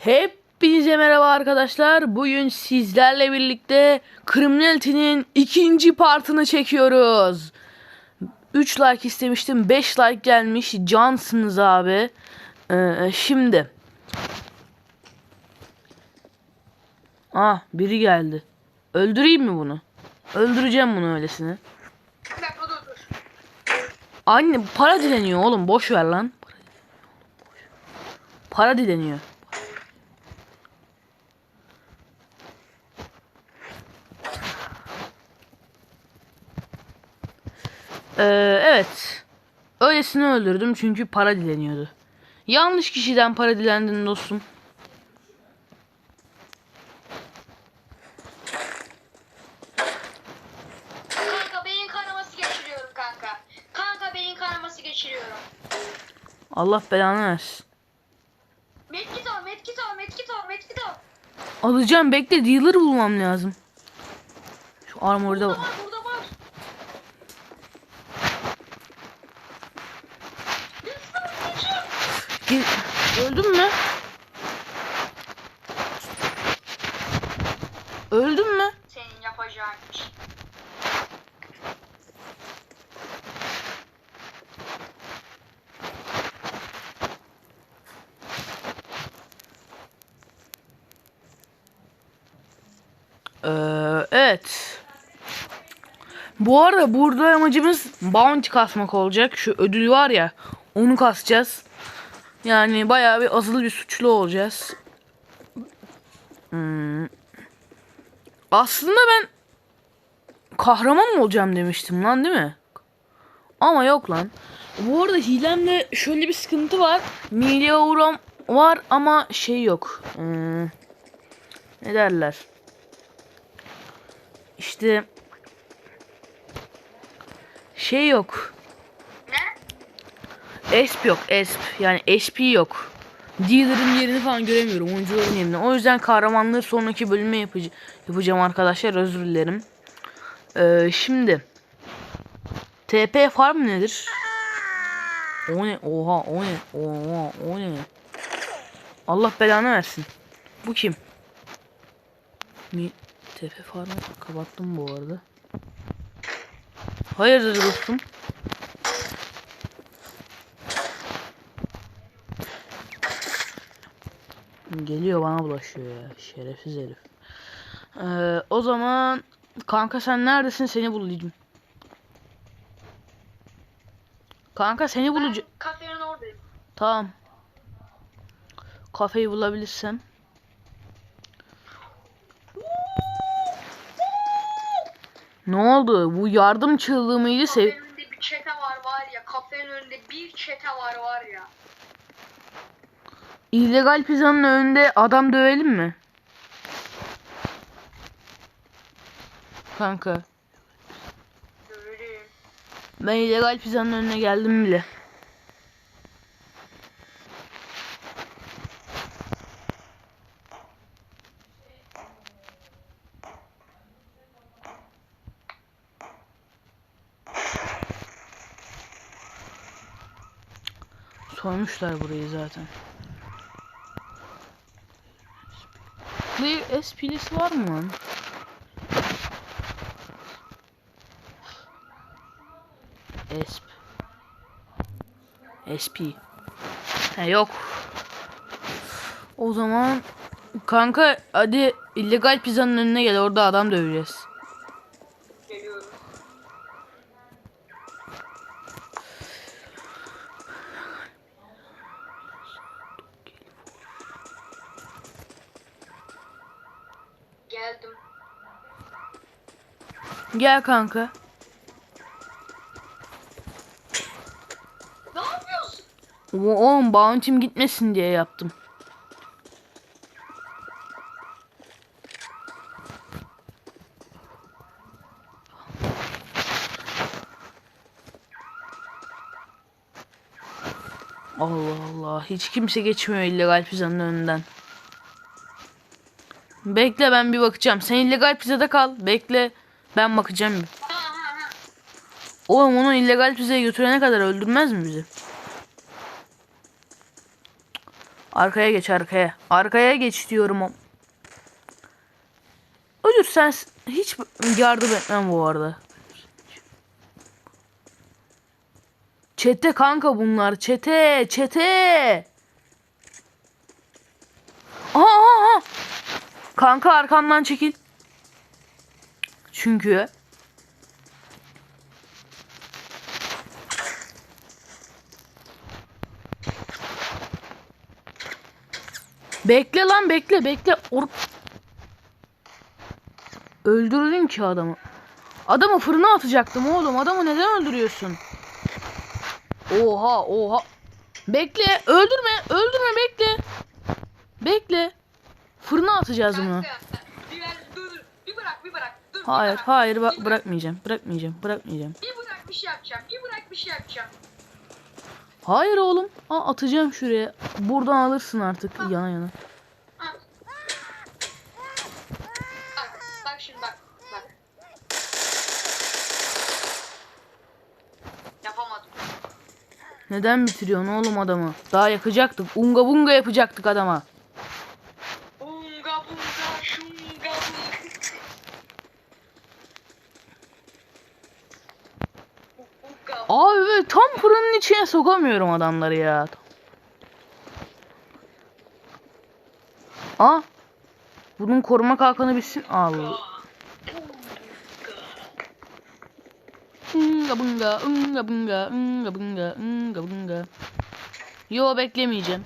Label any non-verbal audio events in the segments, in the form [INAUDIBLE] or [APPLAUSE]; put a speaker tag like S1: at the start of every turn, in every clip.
S1: Hepinize merhaba arkadaşlar. Bugün sizlerle birlikte Criminality'nin ikinci partını çekiyoruz. 3 like istemiştim. 5 like gelmiş. Cansınız abi. Ee, şimdi. Ah biri geldi. Öldüreyim mi bunu? Öldüreceğim bunu öylesine. Anne para dileniyor oğlum. Boş ver lan. Para dileniyor. Ee, evet. Öylesine öldürdüm çünkü para dileniyordu. Yanlış kişiden para dilendin dostum.
S2: Kanka beyin kanaması geçiriyorum kanka. Kanka beyin kanaması geçiriyorum.
S1: Allah belanı versin.
S2: Medkit al, medkit al, medkit al, medkit al.
S1: Alacağım bekle dealer bulmam lazım. Şu armorda
S2: Burada
S1: var.
S2: var, burada var. Lütfen, lütfen.
S1: Gel- Öldün mü? Öldün mü?
S2: Senin yapacağın iş.
S1: Ee, evet. Bu arada burada amacımız bounty kasmak olacak. Şu ödül var ya onu kasacağız. Yani bayağı bir azılı bir suçlu olacağız. Aslında ben kahraman mı olacağım demiştim lan değil mi? Ama yok lan. Bu arada hilemde şöyle bir sıkıntı var. Milya uğram var ama şey yok. Hmm. Ne derler? İşte şey yok.
S2: Ne?
S1: Esp yok. Esp. Yani SP yok. Dealer'ın yerini falan göremiyorum. Oyuncuların yerini. O yüzden kahramanlığı sonraki bölüme yapıcı yapacağım arkadaşlar. Özür dilerim. Ee, şimdi. TP farm nedir? O ne? Oha o ne? Oha o ne? Allah belanı versin. Bu kim? Mi TP farmı kapattım bu arada. Hayırdır dostum? Geliyor bana bulaşıyor ya. Şerefsiz herif. Ee, o zaman kanka sen neredesin seni bulacağım. Kanka seni bulacağım.
S2: kafenin oradayım.
S1: Tamam. Kafeyi bulabilirsem. Ne oldu? Bu yardım çığlığı mıydı? Sev
S2: Kafenin önünde bir çete var var ya. Kafenin önünde bir çete var var ya.
S1: İllegal pizzanın önünde adam dövelim mi? Kanka.
S2: Görürüm.
S1: Ben illegal pizzanın önüne geldim bile. Soymuşlar burayı zaten. Clear SP'lisi var mı lan? Esp. SP. He yok. O zaman kanka hadi illegal pizzanın önüne gel orada adam döveceğiz.
S2: Geliyorum. Geldim.
S1: Gel kanka.
S2: Ne yapıyorsun?
S1: O- Oğlum bounty'm gitmesin diye yaptım. Allah Allah. Hiç kimse geçmiyor illegal pizzanın önünden. Bekle ben bir bakacağım. Sen illegal pizzada kal. Bekle. Ben bakacağım. Oğlum onu illegal pizzaya götürene kadar öldürmez mi bizi? Arkaya geç arkaya. Arkaya geç diyorum. Ölür sen hiç yardım etmem bu arada. Çete kanka bunlar. Çete. Çete. Aha, aha, aha. Kanka arkamdan çekil. Çünkü Bekle lan bekle bekle. Or Öldürdüm ki adamı. Adamı fırına atacaktım oğlum. Adamı neden öldürüyorsun? Oha oha. Bekle öldürme öldürme bekle. Bekle. Fırına atacağız bunu.
S2: Bir
S1: Hayır hayır bak
S2: bırak.
S1: bırakmayacağım. Bırakmayacağım. Bırakmayacağım.
S2: Bir bırak bir şey yapacağım. Bir bırak bir şey yapacağım.
S1: Hayır oğlum. Aa, atacağım şuraya. Buradan alırsın artık yana yana.
S2: Bak, bak şimdi bak. Bak. Yapamadım.
S1: Neden bitiriyorsun oğlum adamı? Daha yakacaktık. Unga bunga yapacaktık adama.
S2: Unga bunga şunga bunga. [LAUGHS] Unga
S1: Abi tam fırının içine sokamıyorum adamları ya. Aa. Bunun koruma kalkanı bitsin. Allah. Unga bunga, unga bunga, unga bunga, unga bunga. Yo beklemeyeceğim.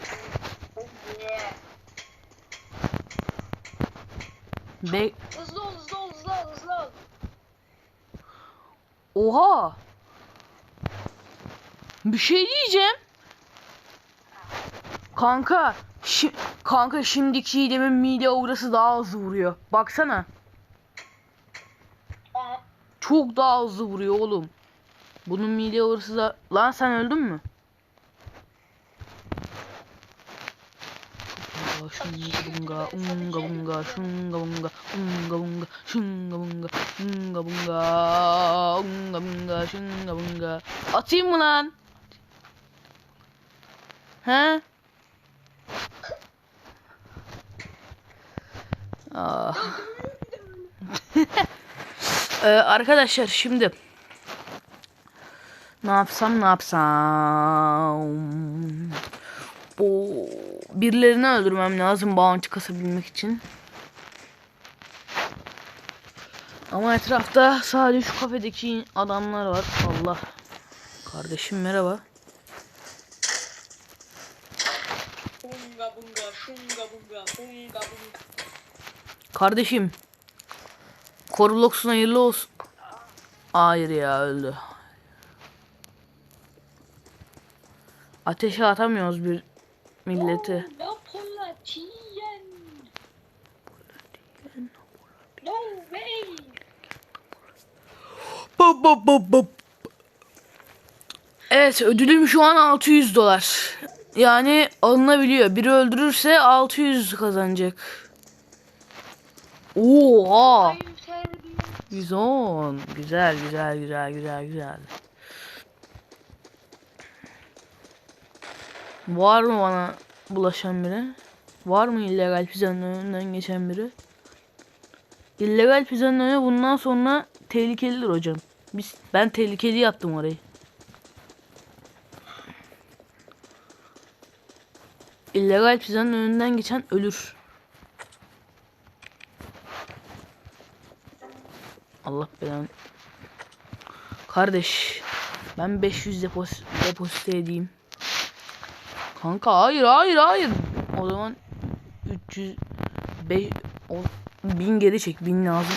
S1: Be
S2: Hızlı ol hızlı ol hızlı ol hızlı ol.
S1: Oha. Bir şey diyeceğim. Kanka, şi kanka şimdiki hilemin mide uğrası daha hızlı vuruyor. Baksana. Çok daha hızlı vuruyor oğlum. Bunun mide uğrası da... Lan sen öldün mü? Şunga bunga, unga bunga, şunga bunga, unga bunga, şunga bunga, unga bunga, unga bunga, şunga bunga. Atayım mı lan? He? Ah. [LAUGHS] Ee, arkadaşlar şimdi ne yapsam ne yapsam bu birilerini öldürmem lazım bounty kasabilmek için. Ama etrafta sadece şu kafedeki adamlar var. Allah. Kardeşim merhaba.
S2: Bunga bunga şunga bunga bunga bunga.
S1: Kardeşim. Korvlox'un hayırlı olsun. Hayır ya öldü. Ateşe atamıyoruz bir milleti. Bop bop bop bop. Evet ödülüm şu an 600 dolar. Yani alınabiliyor. Biri öldürürse 600 kazanacak. Oha.
S2: Ay terbiye.
S1: 110. Güzel güzel güzel güzel güzel. Var mı bana bulaşan biri? Var mı illegal pizzanın önünden geçen biri? İllegal pizzanın önü bundan sonra tehlikelidir hocam. Biz, ben tehlikeli yaptım orayı. İllegal pizzanın önünden geçen ölür. Allah belanı. Kardeş ben 500 depos depozite edeyim. Kanka hayır hayır hayır. O zaman 300 5 o, 1000 geri çek 1000 lazım.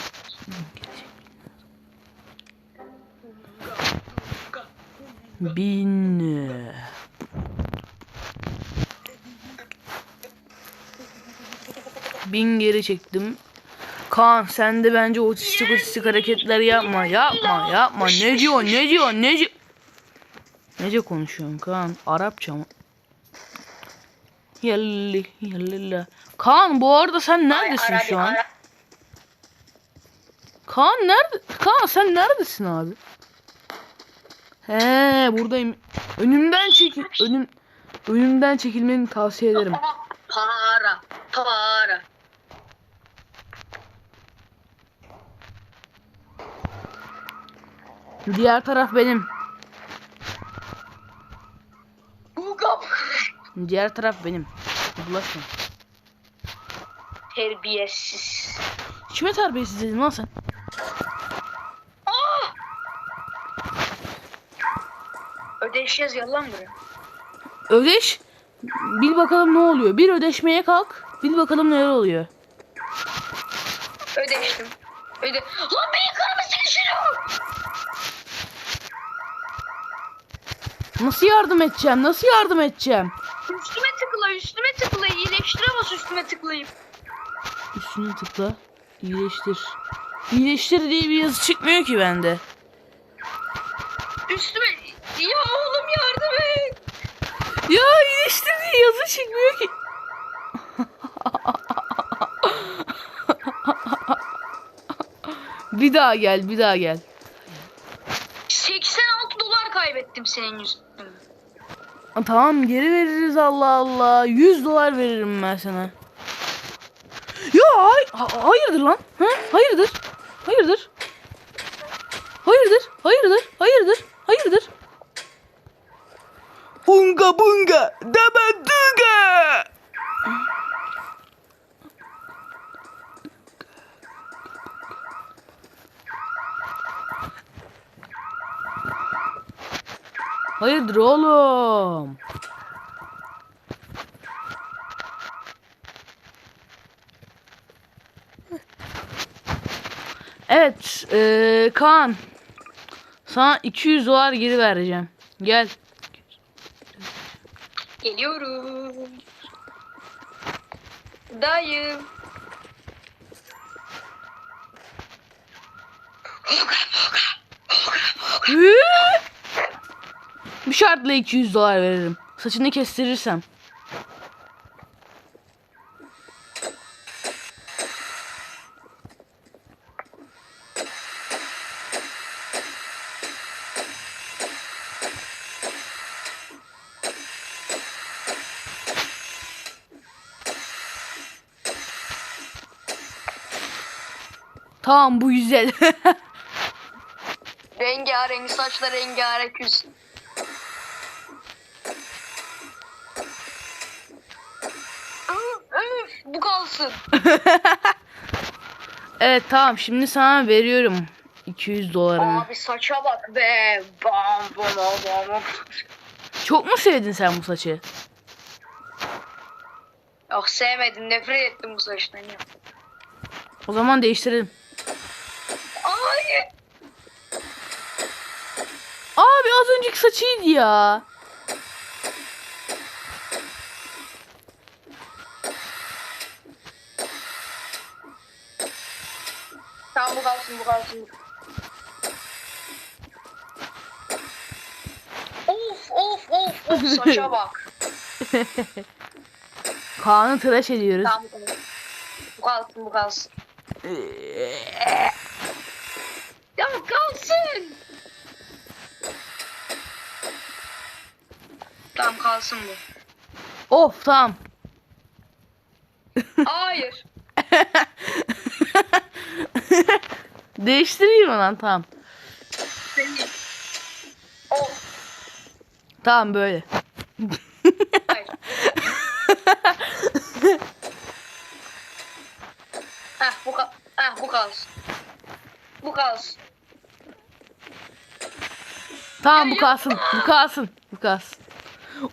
S1: 1000 Bin geri çektim. Kaan sen de bence otistik otistik hareketler yapma. Yapma yapma. Ne diyor ne diyor ne diyor. Nece konuşuyorsun Kaan? Arapça mı? Yalli yallilla. Kaan bu arada sen neredesin şu an?
S2: Ara-
S1: Kaan nerede? Kaan sen neredesin abi? He buradayım. Önümden çekil. Önüm önümden çekilmeni tavsiye ederim.
S2: Para. Para.
S1: Diğer taraf benim.
S2: Uga.
S1: Diğer taraf benim. Bulaşma.
S2: Terbiyesiz.
S1: Kime terbiyesiz dedin lan sen?
S2: Aa! Ödeş yazıyor lan buraya.
S1: Ödeş. Bil bakalım ne oluyor. Bir ödeşmeye kalk. Bil bakalım neler oluyor.
S2: Ödeştim. Öde. Lan beyin kanaması geçiriyor.
S1: Nasıl yardım edeceğim? Nasıl yardım edeceğim?
S2: Üstüme tıkla, üstüme tıkla. İyileştiremez üstüme tıklayıp.
S1: Üstüne tıkla. İyileştir. İyileştir diye bir yazı çıkmıyor ki bende.
S2: Üstüme... Ya oğlum yardım et.
S1: Ya iyileştir diye yazı çıkmıyor ki. [LAUGHS] bir daha gel, bir daha gel.
S2: 86 dolar kaybettim senin yüzünden.
S1: Tamam geri veririz Allah Allah. 100 dolar veririm ben sana. Ya hay ha- hayırdır lan? Ha? Hayırdır? Hayırdır? Hayırdır? Hayırdır? Hayırdır? Hayırdır? Bunga bunga dabadunga. Hayırdır oğlum? Evet, eee Kaan. Sana 200 dolar geri vereceğim. Gel.
S2: Geliyorum. Dayım.
S1: Hı? Bir şartla 200 dolar veririm. Saçını kestirirsem. Tamam bu güzel. [LAUGHS]
S2: Rengarenk saçlar rengarenk yüz. Bu kalsın. [LAUGHS]
S1: evet tamam şimdi sana veriyorum 200 dolarını.
S2: Abi saça bak be. Bam bam bam bam.
S1: Çok mu sevdin sen bu saçı?
S2: Yok sevmedim nefret ettim bu saçtan ya.
S1: O zaman değiştirelim.
S2: Hayır.
S1: Abi az önceki saçıydı ya.
S2: Bu kalsın bu kalsın. Of of of of [LAUGHS] saça bak.
S1: Kaan'ı tıraş ediyoruz.
S2: Tamam kalsın. Bu kalsın bu kalsın. Ya kalsın. Tamam kalsın bu.
S1: of tamam.
S2: Hayır.
S1: Değiştireyim lan tamam. Tamam böyle.
S2: Heh [LAUGHS] bu kal Heh bu kalsın. Bu kalsın.
S1: Tamam bu kalsın. Bu kalsın. Bu kalsın.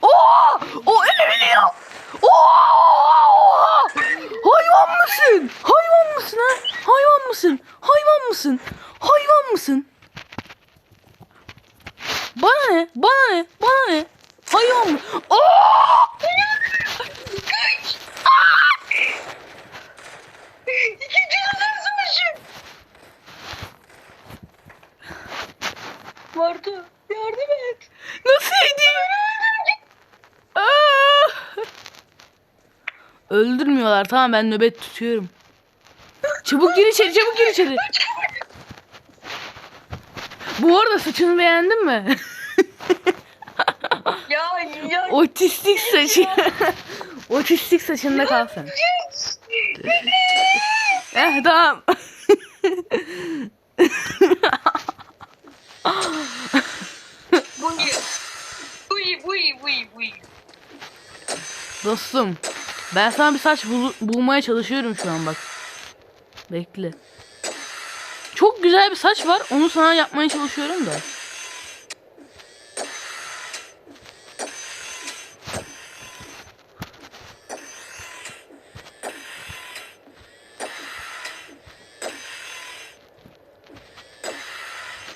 S1: Oo! O öyle biliyor. Oo! Hayvan mısın? Hayvan mısın ha? Hayvan mısın? Hayvan mısın? Hayvan mısın? Bana ne? Bana ne? Bana ne? Hayvan mı?
S2: Savaşı. Martu yardım et.
S1: Nasıl edeyim? Aa! Öldürmüyorlar tamam ben nöbet tutuyorum. Çabuk gir içeri çabuk gir içeri. Bu arada saçını beğendin mi? [LAUGHS]
S2: Ya ya.
S1: Otistik saçı. [LAUGHS] O çüşlük saçında kalsın. eh tamam. Dostum. Ben sana bir saç bul- bulmaya çalışıyorum şu an bak. Bekle. Çok güzel bir saç var. Onu sana yapmaya çalışıyorum da.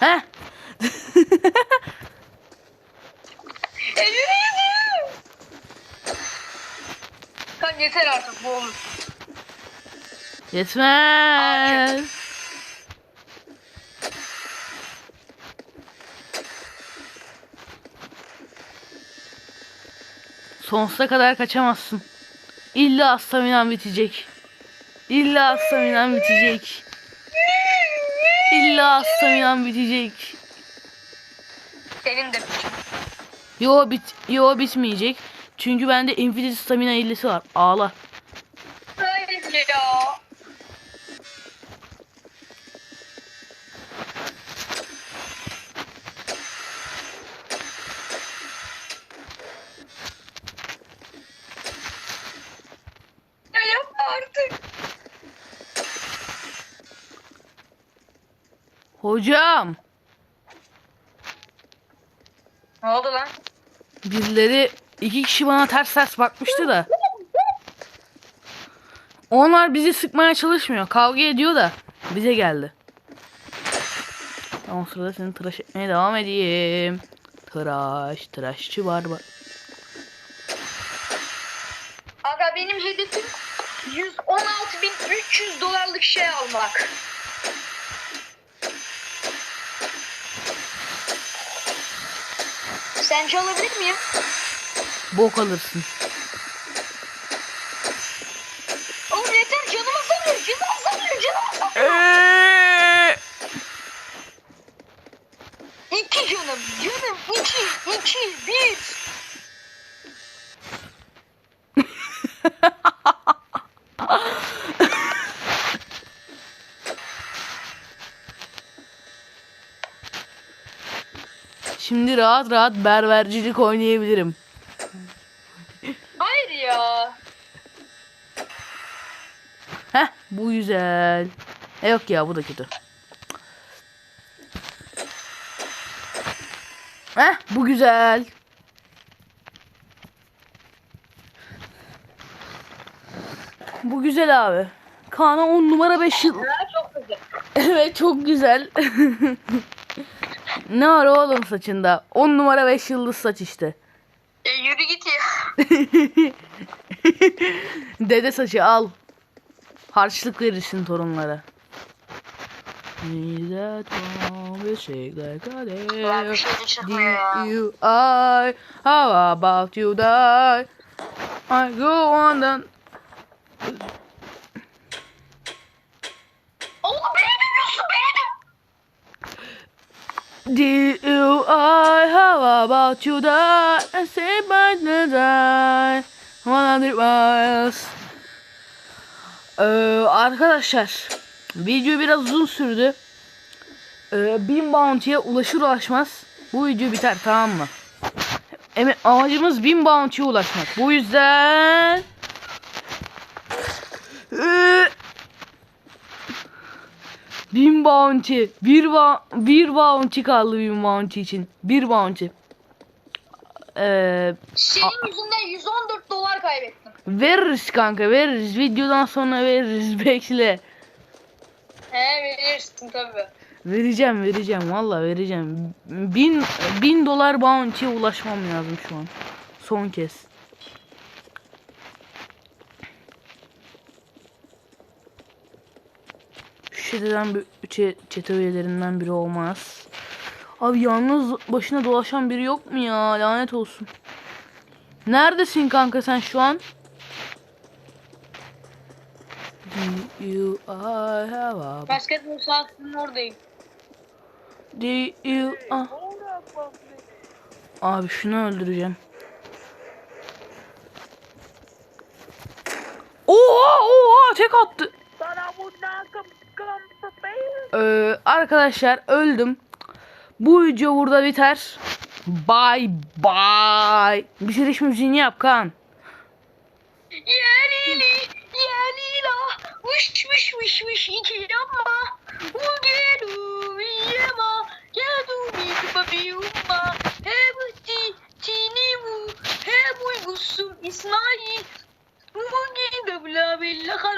S1: Heh.
S2: Yeter artık bu olur.
S1: Yetmez. Sonsuza kadar kaçamazsın. İlla staminan bitecek. İlla staminan bitecek. İlla staminan bitecek.
S2: Senin de
S1: Yo bit yo bitmeyecek. Çünkü bende infinite stamina illesi var. Ağla.
S2: Hayır ya. Ya yapma artık.
S1: Hocam.
S2: Ne oldu lan?
S1: Birileri iki kişi bana ters ters bakmıştı da. Onlar bizi sıkmaya çalışmıyor. Kavga ediyor da bize geldi. Tamam sırada seni tıraş etmeye devam edeyim. Tıraş, tıraşçı var bak.
S2: Aga benim hedefim 116.300 dolarlık şey almak. Sence alabilir miyim?
S1: Bok alırsın.
S2: Oğlum yeter canım azalıyor, canım azalıyor, canım azalıyor.
S1: Eee!
S2: İki canım, canım iki, iki, bir.
S1: Şimdi rahat rahat berbercilik oynayabilirim.
S2: Hayır ya.
S1: Heh bu güzel. E yok ya bu da kötü. Heh bu güzel. Bu güzel abi. Kaan'a 10 numara 5 yıl.
S2: Ha, çok güzel. [LAUGHS]
S1: Evet çok güzel. [LAUGHS] ne var oğlum saçında? 10 numara 5 yıldız saç işte.
S2: E, yürü git ya. [LAUGHS]
S1: Dede saçı al. Harçlık verirsin torunlara. A
S2: Ulan bir şey çıkmıyor ya.
S1: Did you I how about you die I go on then You I how about you die and say by the die 100 miles. Ee, Arkadaşlar Video biraz uzun sürdü. Ee, 1000 bounty'ye ulaşır ulaşmaz Bu video biter tamam mı? Eme amacımız 1000 bounty'ye ulaşmak. Bu yüzden Bin bounty. Bir, ba bir bounty kaldı bin bounty için. Bir bounty. Ee,
S2: Senin yüzünden 114 dolar kaybettim.
S1: veririz kanka veririz. Videodan sonra veririz. [LAUGHS] Bekle.
S2: He verirsin tabii.
S1: Vereceğim vereceğim. Valla vereceğim. Bin, bin dolar bounty'ye ulaşmam lazım şu an. Son kez. Çeteden bir çe, çete üyelerinden biri olmaz. Abi yalnız başına dolaşan biri yok mu ya? Lanet olsun. Neredesin kanka sen şu an? Do you I have a
S2: Basketbol sahasının oradayım.
S1: Do you ah. Abi şunu öldüreceğim. tek attı. Ee, arkadaşlar öldüm. Bu video burada biter. Bye bye. Bir şey değişmiyor müziğini yap kan.
S2: Yerili, yerila. Vış vış vış vış iki yapma. Ugeru yema. Yadu bir babi umma. Hebu ti tini bu. Hebu gusum İsmail. Mugi dabla bella